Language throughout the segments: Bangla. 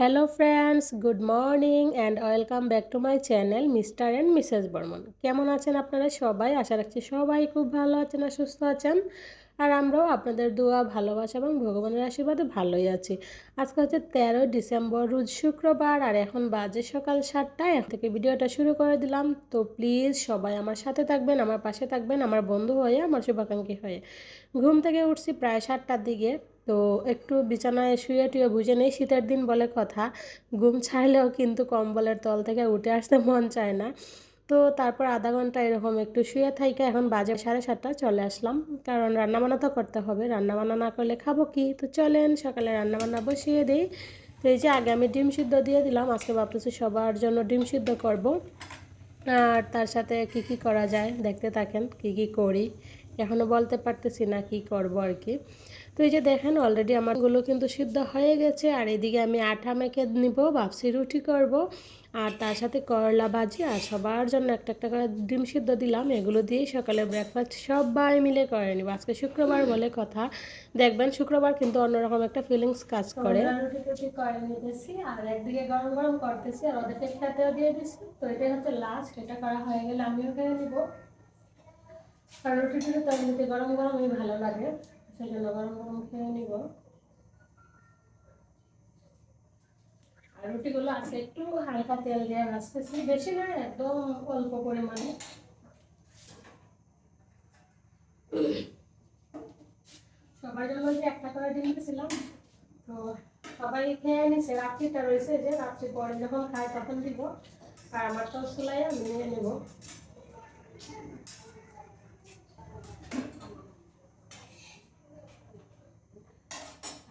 Hello friends good morning and welcome back to my channel mister and missus Barman কেমন আছেন আপনারা সবাই? আশা রাখছি সবাই খুব ভালো আছেন আর সুস্থ আছেন। আর আমরাও আপনাদের দোয়া, ভালোবাসা এবং ভগবানের আশীর্বাদে ভালোই আছি। আজকে হচ্ছে তেরোই ডিসেম্বর, রোজ শুক্রবার আর এখন বাজে সকাল সাতটায় এখন থেকে ভিডিওটা শুরু করে দিলাম। তো প্লিজ সবাই আমার সাথে থাকবেন, আমার পাশে থাকবেন, আমার বন্ধু হয়ে, আমার শুভাকাঙ্ক্ষী হয়ে। ঘুম থেকে উঠছি প্রায় সাতটার দিকে। তো একটু বিছানায় শুয়ে টুয়ে বুঝে নেই, শীতের দিন বলে কথা। ঘুম ছাড়লেও কিন্তু কম্বলের তল থেকে উঠে আসতে মন চায় না। তো তারপর আধা ঘণ্টা এরকম একটু শুয়ে থাইকে এখন বাজে সাড়ে সাতটা চলে আসলাম। কারণ রান্নাবান্না তো করতে হবে, রান্নাবান্না না করলে খাব কি? তো চলেন, সকালে রান্নাবান্না বসিয়ে দিই। তো এই যে আগে আমি ডিম সিদ্ধ দিয়ে দিলাম, আজকে ভাবতেছি সবার জন্য ডিম সিদ্ধ করব। আর তার সাথে কি কি করা যায় দেখতে থাকেন, কি কি করি। এখনও বলতে পারতেছি না কি করব আর কি। তো এই যে দেখেন অলরেডি আমারগুলো কিন্তু সিদ্ধ হয়ে গেছে। আর এদিকে আমি আঠা মেখে নিব ভাবছি রুটি করব। আর তার সাথে করলা ভাজি আর সবার জন্য একটা একটা করে ডিম সিদ্ধ দিলাম। এগুলো দিয়েই সকালে ব্রেকফাস্ট সবাই মিলে করে নিব। আজকে শুক্রবার বলে কথা। দেখবেন শুক্রবার কিন্তু অন্যরকম একটা ফিলিংস কাজ করে। করে নিতেছি আর একদিকে গরম গরম করতেছি আর ওদেরকে খেতেও দিয়ে দিচ্ছি তো এটাই হচ্ছে লাস্ট এটা করা হয়ে গেলে আমিও খেয়ে নিব। আর রুটি টুটি তো এমনিতে গরম গরমই ভালো লাগে। সেই জন্য গরম গরম খেয়ে নিব। আর রুটিগুলো আছে, একটু হালকা তেল দিয়ে ভাজতেছি। বেশি না, একদম অল্প পরিমাণে। সবার জন্য একটা করে ডিম দিয়েছিলাম, তো সবাই খেয়ে নিছে রাত্রিটা রয়েছে যে, রাত্রি পরে যখন খায় তখন দিব। আর আমার তো চুলাই আমি নিয়ে নেব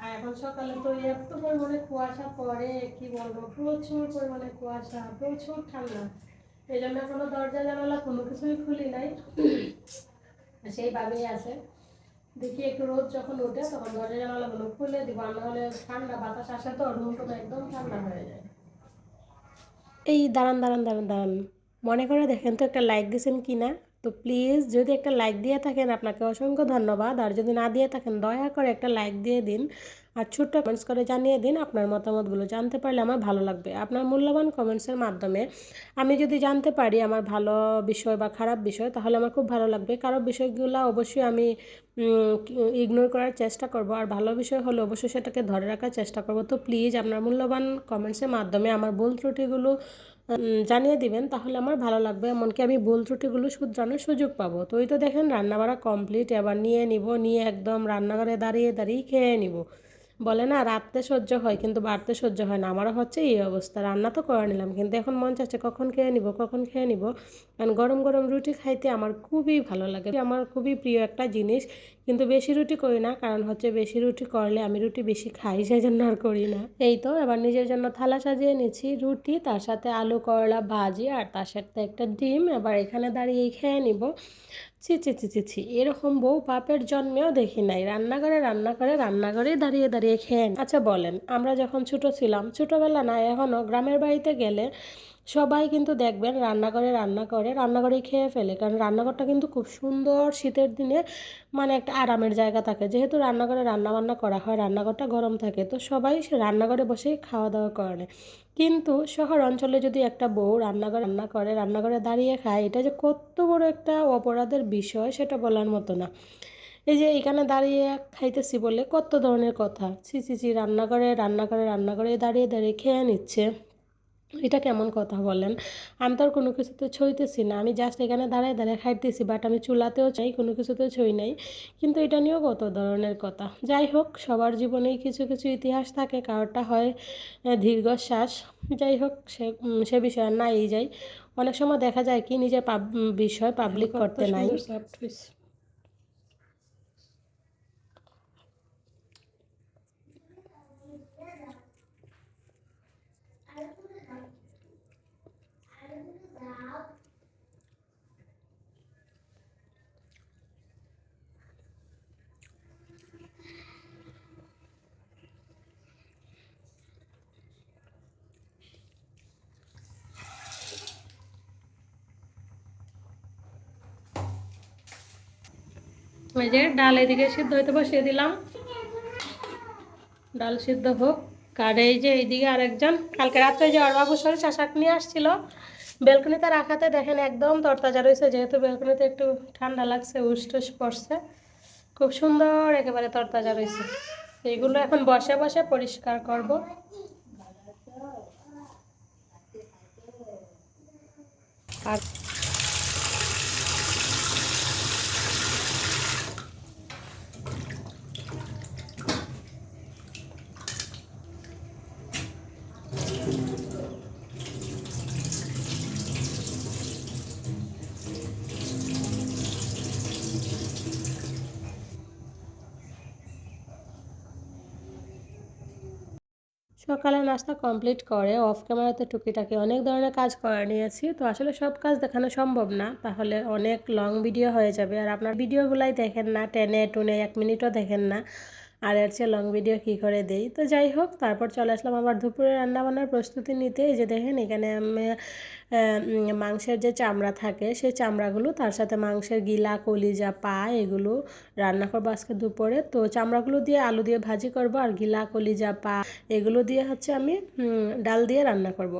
আর এখন সকালে তো এত পরিমাণে কুয়াশা পড়ে, কি বলব? প্রচুর পরিমাণে কুয়াশা, প্রচুর ঠান্ডা। এই জন্য কোনো দরজা, জানালা কোনো কিছুই খুলি নাই। সেইভাবেই আছে। দেখি একটু রোদ যখন ওঠে, তখন দরজা, জানালাগুলো খুলে দিব। আর নাহলে ঠান্ডা বাতাস আসে তো রুমটা একদম ঠান্ডা হয়ে যায়। এই দাঁড়ান দাঁড়ান দাঁড়ান দাঁড়ান। মনে করে দেখেন তো একটা লাইক দিয়েছেন কি না তো প্লিজ যদি একটা লাইক দিয়ে থাকেন, আপনাকে অসংখ্য ধন্যবাদ। আর যদি না দিয়ে থাকেন, দয়া করে একটা লাইক দিয়ে দিন। আর ছোট্ট কমেন্টস করে জানিয়ে দিন, আপনার মতামতগুলো জানতে পারলে আমার ভালো লাগবে। আপনার মূল্যবান কমেন্টসের মাধ্যমে আমি যদি জানতে পারি আমার ভালো বিষয় বা খারাপ বিষয়, তাহলে আমার খুব ভালো লাগবে। কারও বিষয়গুলো অবশ্যই আমি ইগনোর করার চেষ্টা করব। আর ভালো বিষয় হলে অবশ্যই সেটাকে ধরে রাখার চেষ্টা করব। তো প্লিজ আপনার মূল্যবান কমেন্টসের মাধ্যমে আমার ভুল ত্রুটিগুলো জানিয়ে দিবেন, তাহলে আমার ভালো লাগবে। এমনকি আমি ভুল ত্রুটিগুলো শুধরানোর সুযোগ পাবো। তো ওই তো দেখেন, রান্নাবাড়া কমপ্লিট এবার নিয়ে নিব, নিয়ে একদম রান্নাঘরে দাঁড়িয়ে দাঁড়িয়ে খেয়ে নিব। বলে, না রাত্রে সহ্য হয়, কিন্তু বাড়তে সহ্য হয় না। আমারও হচ্ছে এই অবস্থা। রান্না তো করে নিলাম, কিন্তু এখন মন চাচ্ছে কখন খেয়ে নিব, কখন খেয়ে নিব। কারণ গরম গরম রুটি খাইতে আমার খুবই ভালো লাগে। আমার খুবই প্রিয় একটা জিনিস কিন্তু বেশি রুটি করি না, কারণ হচ্ছে বেশি রুটি করলে আমি রুটি বেশি খাই সেই জন্য আর করি না। এই তো, এবার নিজের জন্য থালা সাজিয়ে নিচ্ছি রুটি, তার সাথে আলু, করলা, ভাজি, আর তার সাথে একটা ডিম। এবার এখানে দাঁড়িয়ে খেয়ে নিব। ছি ছি ছি ছি এরকম বউ পাপের জন্মেও দেখি নাই। রান্নাঘরে রান্নাঘরে রান্নাঘরে দাঁড়িয়ে দাঁড়িয়ে খেয়ে আচ্ছা বলেন, আমরা যখন ছোট ছিলাম, ছোটোবেলা না এখনও গ্রামের বাড়িতে গেলে সবাই কিন্তু দেখবেন রান্নাঘরে রান্না করে, রান্নাঘরেই খেয়ে ফেলে। কারণ রান্নাঘরটা কিন্তু খুব সুন্দর শীতের দিনে মানে একটা আরামের জায়গা থাকে। যেহেতু রান্নাঘরে রান্নাবান্না করা হয়, রান্নাঘরটা গরম থাকে, তো সবাই রান্নাঘরে বসেই খাওয়া দাওয়া করে। কিন্তু শহর অঞ্চলে যদি একটা বউ রান্নাঘরে রান্না করে, রান্নাঘরে দাঁড়িয়ে খায়, এটা যে কত বড় একটা অপরাধের বিষয় সেটা বলার মতো না। এই যে এখানে দাঁড়িয়ে খাইতেছি বলে কত ধরনের কথা। ছি ছি ছি, রান্নাঘরে রান্নাঘরে রান্নাঘরে দাঁড়িয়ে দাঁড়িয়ে খেয়ে নিচ্ছে। এটা কেমন কথা বলেন? আমি তো আর কোনো কিছুতে ছইতেছি না। আমি জাস্ট এখানে দাঁড়ায় দাঁড়ায় খাইতেছি বাট আমি চুলাতেও চাই কোনো কিছুতে ছই নাই। কিন্তু এটা নিয়েও কত ধরনের কথা। যাই হোক সবার জীবনেই কিছু কিছু ইতিহাস থাকে কারোরটা হয় দীর্ঘশ্বাস। যাই হোক সে সে বিষয়ে নাই যাই। অনেক সময় দেখা যায় কি নিজের পাব বিষয় পাবলিক করতে নাই। যে ডাল এদিকে সিদ্ধ হইতে বসিয়ে দিলাম। ডাল সিদ্ধ হোক। আর এই যে এইদিকে আরেকজন, কালকে রাত্রে যে অরবাবু শরীর শাসাক নিয়ে আসছিল, বেলকনিতে রাখাতে দেখেন একদম তরতাজা রয়েছে, যেহেতু বেলকনিতে একটু ঠান্ডা লাগছে উস টুস পড়ছে। খুব সুন্দর একেবারে তরতাজা রয়েছে। এইগুলো এখন বসে বসে পরিষ্কার করব। আর সকালে নাস্তা কমপ্লিট করে অফ ক্যামেরাতে টুকিটাকি অনেক ধরনের কাজ করে নিয়েছি। তো আসলে সব কাজ দেখানো সম্ভব না, তাহলে অনেক লং ভিডিও হয়ে যাবে। আর আপনার ভিডিওগুলাই দেখেন না টেনে টুনে এক মিনিটও দেখেন না। আর এর চেয়ে লং ভিডিও কী করে দেই? তো যাই হোক, তারপর চলে আসলাম আবার দুপুরে রান্নাবান্নার প্রস্তুতি নিতে। এই যে দেখেন, এখানে আমি মাংসের যে চামড়া থাকে, সেই চামড়াগুলো, তার সাথে মাংসের গিলা, কলিজা, পা, এগুলো রান্না করব আজকে দুপুরে। তো চামড়াগুলো দিয়ে আলু দিয়ে ভাজি করব, আর গিলা, কলিজা, পা, এগুলো দিয়ে হচ্ছে আমি ডাল দিয়ে রান্না করব।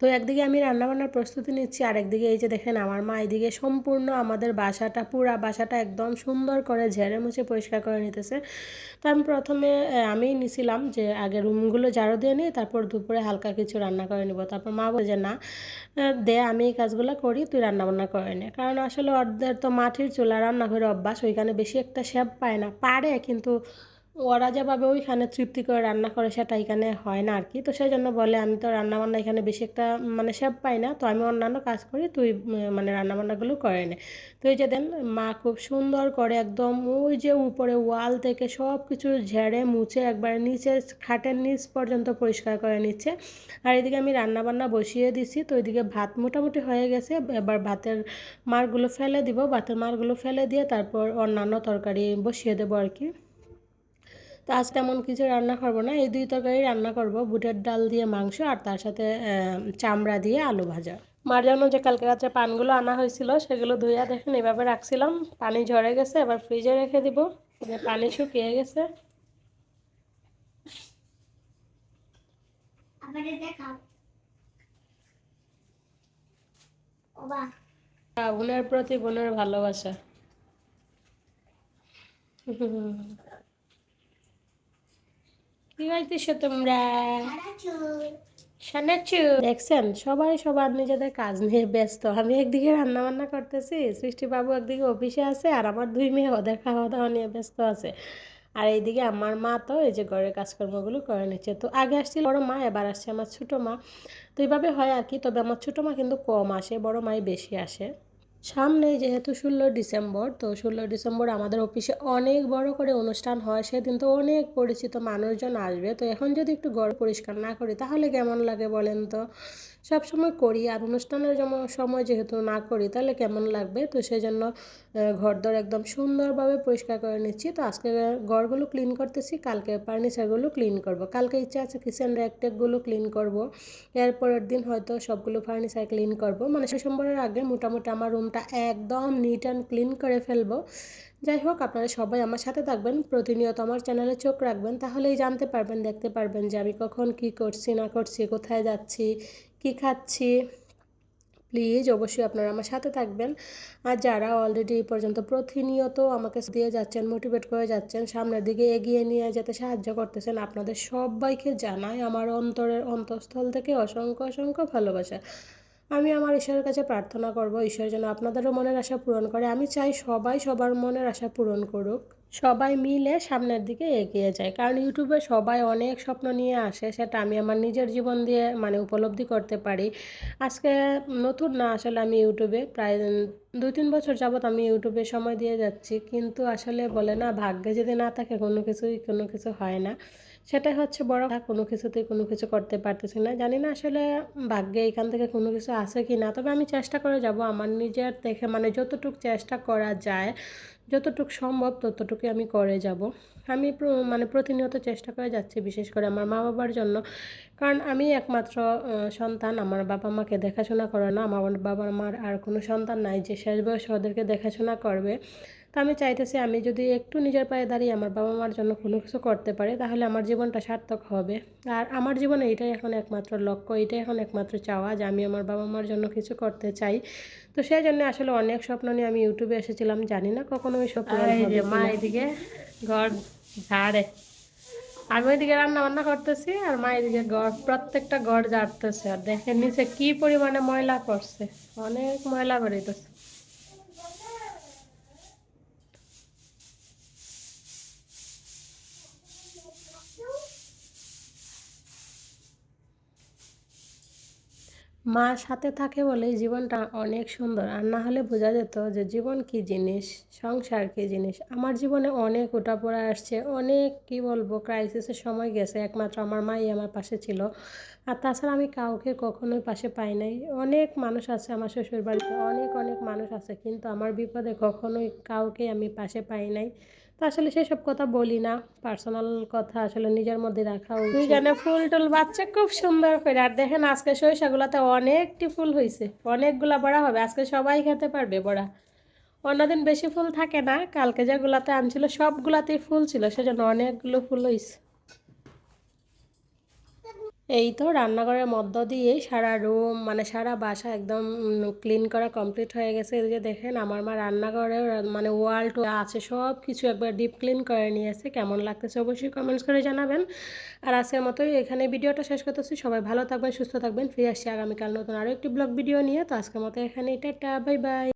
তো একদিকে আমি রান্নাবান্নার প্রস্তুতি নিচ্ছি আর একদিকে এই যে দেখেন আমার মা এদিকে সম্পূর্ণ আমাদের বাসাটা, পুরা বাসাটা একদম সুন্দর করে ঝেড়ে মুছে পরিষ্কার করে নিতেছে। তো আমি প্রথমে আমি নিছিলাম যে আগে রুমগুলো ঝাড়ু দিয়ে নিই তারপর দুপুরে হালকা কিছু রান্না করে নিব। তারপর মা বলে যে, না দে, আমি এই কাজগুলো করি, তুই রান্নাবান্না করে নে। কারণ আসলে অর্ধের তো মাটির চুলা রান্না করে অভ্যাস, ওইখানে বেশি একটা শেপ পায় না। পারে, কিন্তু ওরা যেভাবে ওইখানে তৃপ্তি করে রান্না করে সেটা এখানে হয় না আর কি তো সেই জন্য বলে, আমি তো রান্নাবান্না এখানে বেশি একটা মানে সেব পাই না। তো আমি অন্যান্য কাজ করি, তুই মানে রান্নাবান্নাগুলো করে নে। তো এই যে দেন, মা খুব সুন্দর করে একদম ওই যে উপরে ওয়াল থেকে সব কিছু ঝেড়ে মুছে একবারে নিচে খাটের নিচ পর্যন্ত পরিষ্কার করে নিচ্ছে। আর এদিকে আমি রান্নাবান্না বসিয়ে দিছি। তো ওইদিকে ভাত মোটামুটি হয়ে গেছে। এবার ভাতের মারগুলো ফেলে দিব। ভাতের মারগুলো ফেলে দিয়ে তারপর অন্যান্য তরকারি বসিয়ে দেবো আর কি তো আজ তেমন কিছু রান্না করব না। এই দুই তরকারি রান্না করব। বুটের ডাল দিয়ে মাংস আর তার সাথে চামড়া দিয়ে আলু ভাজা। মার জন্য যে কালকে রাত্রে পানগুলো আনা হয়েছিল সেগুলো ধুইয়া দেখেন এভাবে রাখছিলাম। পানি ঝরে গেছে এবার ফ্রিজে রেখে দিব। যে পানি শুকিয়ে গেছে। বোনের প্রতি বোনের ভালোবাসা। কি গাইতেছো তোমরা শানাচু দেখছেন? সবাই সবার নিজেদের কাজ নিয়ে ব্যস্ত। আমি একদিকে রান্না বান্না করতেছি, সৃষ্টিবাবু একদিকে অফিসে আছে, আর আমার দুই মেয়ে ওদের খাওয়া দাওয়া নিয়ে ব্যস্ত আছে। আর এইদিকে আমার মা তো এই যে ঘরের কাজকর্মগুলো করে নিচ্ছে। তো আগে আসছিল বড় মা, এবার আসছে আমার ছোটো মা। তো এইভাবে হয় আর কি, তবে আমার ছোটো মা কিন্তু কম আসে, বড় মাই বেশি আসে। সামনে যেহেতু ষোলো ডিসেম্বর, তো ষোলো ডিসেম্বর আমাদের অফিসে অনেক বড় করে অনুষ্ঠান হয়, সেদিন তো অনেক পরিচিত মানুষজন আসবে। তো এখন যদি একটু ঘর পরিষ্কার না করি, তাহলে কেমন লাগে বলেন তো? সব সময় করি। আর অনুষ্ঠানের সময় যেহেতু না করি, তাহলে কেমন লাগবে? তো সেই জন্য ঘরদর একদম সুন্দরভাবে পরিষ্কার করে নিচ্ছি। তো আজকে ঘরগুলো ক্লিন করতেছি, কালকে ফার্নিচারগুলো ক্লিন করব। কালকে ইচ্ছা আছে কিচেন র্যাকটেকগুলো ক্লিন করব। এরপরের দিন হয়তো সবগুলো ফার্নিচার ক্লিন করব। মানে ডিসেম্বরের আগে মোটামুটি আমার রুমটা একদম নিট অ্যান্ড ক্লিন করে ফেলব। যাই হোক, আপনারা সবাই আমার সাথে থাকবেন, প্রতিনিয়ত আমার চ্যানেলে চোখ রাখবেন, তাহলেই জানতে পারবেন, দেখতে পারবেন যে আমি কখন কি করছি, না করছি, কোথায় যাচ্ছি কি খাচ্ছি? প্লিজ অবশ্যই আপনারা আমার সাথে থাকবেন। আর যারা অলরেডি এই পর্যন্ত প্রতিনিয়ত আমাকে দিয়ে যাচ্ছেন মোটিভেট করে যাচ্ছেন, সামনের দিকে এগিয়ে নিয়ে যেতে সাহায্য করতেছেন, আপনাদের সবাইকে জানাই আমার অন্তরের অন্তঃস্থল থেকে অসংখ্য অসংখ্য ভালোবাসা। আমি আমার ঈশ্বরের কাছে প্রার্থনা করব, ঈশ্বর যেন আপনাদেরও মনের আশা পূরণ করে। আমি চাই সবাই সবার মনের আশা পূরণ করুক। সবাই মিলে সামনের দিকে এগিয়ে যায়। কারণ ইউটিউবে সবাই অনেক স্বপ্ন নিয়ে আসে, সেটা আমি আমার নিজের জীবন দিয়ে মানে উপলব্ধি করতে পারি। আজকে নতুন না আসলে আমি ইউটিউবে প্রায় দুই তিন বছর যাবৎ আমি ইউটিউবে সময় দিয়ে যাচ্ছি। কিন্তু আসলে বলে না, ভাগ্যে যদি না থাকে কোনো কিছুই কোনো কিছু হয় না। সেটাই হচ্ছে বড় কোনো কিছুতেই কোনো কিছু করতে পারতেছি না। জানি না আসলে ভাগ্যে এখান থেকে কোনো কিছু আছে কি না তবে আমি চেষ্টা করে যাব আমার নিজের দেখে মানে যতটুকু চেষ্টা করা যায়, যতটুকু সম্ভব ততটুকু আমি করে যাব। আমি মানে প্রতিনিয়ত চেষ্টা করে যাচ্ছি বিশেষ করে আমার মা বাবার জন্য। কারণ আমি একমাত্র সন্তান। আমার বাবা মাকে দেখাশোনা করে না আমার বাবা মার আর কোনো সন্তান নাই যে শেষ বয়সে ওদেরকে দেখাশোনা করবে। তো আমি চাইতেছি আমি যদি একটু নিজের পায়ে দাঁড়িয়ে আমার বাবা মার জন্য কোনো কিছু করতে পারি তাহলে আমার জীবনটা সার্থক হবে। আর আমার জীবনে এটাই এখন একমাত্র লক্ষ্য এটাই এখন একমাত্র চাওয়া যে আমি আমার বাবা মার জন্য কিছু করতে চাই। তো সেই জন্য আসলে অনেক স্বপ্ন নিয়ে আমি ইউটিউবে এসেছিলাম জানি না কখনো ওই স্বপ্ন মা এদিকে ঘর ঝাড়ে। আমি ওইদিকে রান্না বান্না করতেছি আর মা এদিকে ঘর প্রত্যেকটা ঘর ঝাড়তেছে। আর দেখেন নিচে কি পরিমাণে ময়লা করছে অনেক ময়লা বেরোইতেছে মা সাথে থাকে বলেই জীবনটা অনেক সুন্দর। আর না হলে বোঝা যেত যে জীবন কি জিনিস, সংসার কি জিনিস। আমার জীবনে অনেক পড়া আসছে, অনেক কি বলব ক্রাইসিসের সময় গেছে, একমাত্র আমার মাই আমার পাশে ছিল। আর তাছাড়া আমি কাউকে কখনোই পাশে পাই নাই। অনেক মানুষ আছে আমার শ্বশুর বাড়িতে অনেক অনেক মানুষ আছে, কিন্তু আমার বিপদে কখনোই কাউকে আমি পাশে পাই নাই। তো আসলে সেসব কথা বলি না। পার্সোনাল কথা আসলে নিজের মধ্যে রাখা উচিত। জানে ফুল টুল বাচ্চা খুব সুন্দর করে। আর দেখেন আজকে সরিষাগুলাতে অনেকটি ফুল হয়েছে অনেকগুলা বড়া হবে। আজকে সবাই খেতে পারবে বড়া। অন্যদিন বেশি ফুল থাকে না। কালকে যেগুলাতে আনছিল সবগুলাতেই ফুল ছিল। সেজন্য অনেকগুলো ফুল হয়েছে এই তো রান্নাঘরের মধ্য দিয়ে সারা রুম মানে সারা বাসা একদম ক্লিন করা কমপ্লিট হয়ে গেছে। এদিকে দেখেন, আমার মা রান্নাঘরে মানে ওয়াল টু আছে সব কিছু একবার ডিপ ক্লিন করে নিয়েছে। কেমন লাগতেছে অবশ্যই কমেন্টস করে জানাবেন। আর আজকের মতোই এখানে ভিডিওটা শেষ করতেছি। সবাই ভালো থাকবেন, সুস্থ থাকবেন। ফিরে আসছি আগামীকাল নতুন আরও একটি ব্লগ ভিডিও নিয়ে। তো আজকের মতো এখানে এটা বাই বাই